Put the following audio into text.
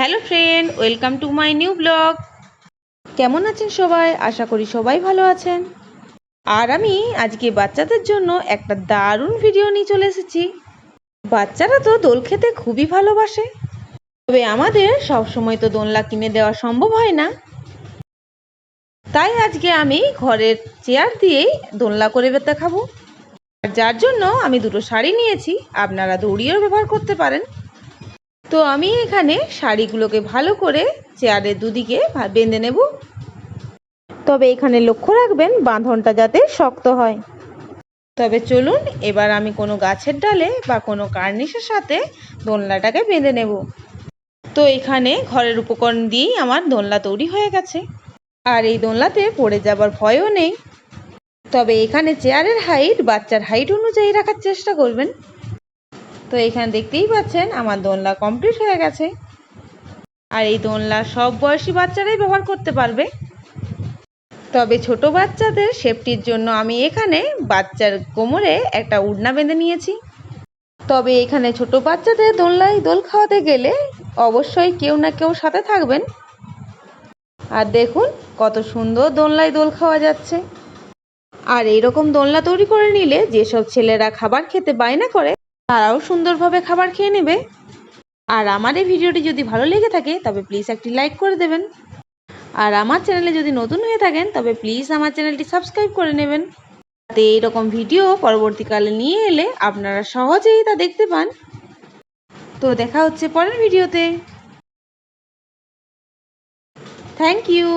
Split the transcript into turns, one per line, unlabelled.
Hello friend, welcome to my new blog. কেমন আছেন সবাই? আশা করি সবাই ভালো আছেন। আর আমি আজকে বাচ্চাদের জন্য একটা দারুণ ভিডিও নিয়ে চলে এসেছি। বাচ্চারা তো দোল খেতে খুবই ভালোবাসে। তবে আমাদের সব সময় তো দোলনা কিনে দেওয়া সম্ভব হয় না। তাই আজকে আমি ঘরের চেয়ার দিয়েই দোলনা করে দেখাবো আর যার জন্য আমি দুটো শাড়ি নিয়েছি। আপনারা দড়িও ব্যবহার করতে পারেন। তো আমি এখানে শাড়িগুলোকে ভালো করে চেয়ারের দুদিকে বেঁধে নেব। তবে এখানে লক্ষ্য রাখবেন, বাঁধনটা যাতে শক্ত হয়। তবে চলুন, এবার আমি কোনো গাছের ডালে বা কোনো কার্নিশের সাথে দোলনাটাকে বেঁধে নেব। তো এখানে ঘরের উপকরণ দিয়েই আমার দোলনা তৈরি হয়ে গেছে। আর এই দোলনাতে পড়ে যাবার ভয়ও নেই। তবে এখানে চেয়ারের হাইট বাচ্চার হাইট অনুযায়ী রাখার চেষ্টা করবেন। তো এখানে দেখতেই পাচ্ছেন আমার দোলনা কমপ্লিট হয়ে গেছে। আর এই দোলনা সব বয়সী বাচ্চারাই ব্যবহার করতে পারবে। তবে ছোট বাচ্চাদের সেফটির জন্য আমি এখানে বাচ্চার কোমরে একটা উড়না বেঁধে নিয়েছি। তবে এখানে ছোট বাচ্চাদের দোলনায় দোল খাওয়াতে গেলে অবশ্যই কেউ না কেউ সাথে থাকবেন। আর দেখুন কত সুন্দর দোলনায় দোল খাওয়া যাচ্ছে। আর এইরকম দোলনা তৈরি করে নিলে যেসব ছেলেরা খাবার খেতে বায়না করে তারাও সুন্দরভাবে খাবার খেয়ে নেবে। আর আমার এই ভিডিওটি যদি ভালো লেগে থাকে, তবে প্লিজ একটি লাইক করে দেবেন। আর আমার চ্যানেলে যদি নতুন হয়ে থাকেন, তবে প্লিজ আমার চ্যানেলটি সাবস্ক্রাইব করে নেবেন। যাতে এইরকম ভিডিও পরবর্তীকালে নিয়ে এলে আপনারা সহজেই তা দেখতে পান। তো দেখা হচ্ছে পরের ভিডিওতে। Thank you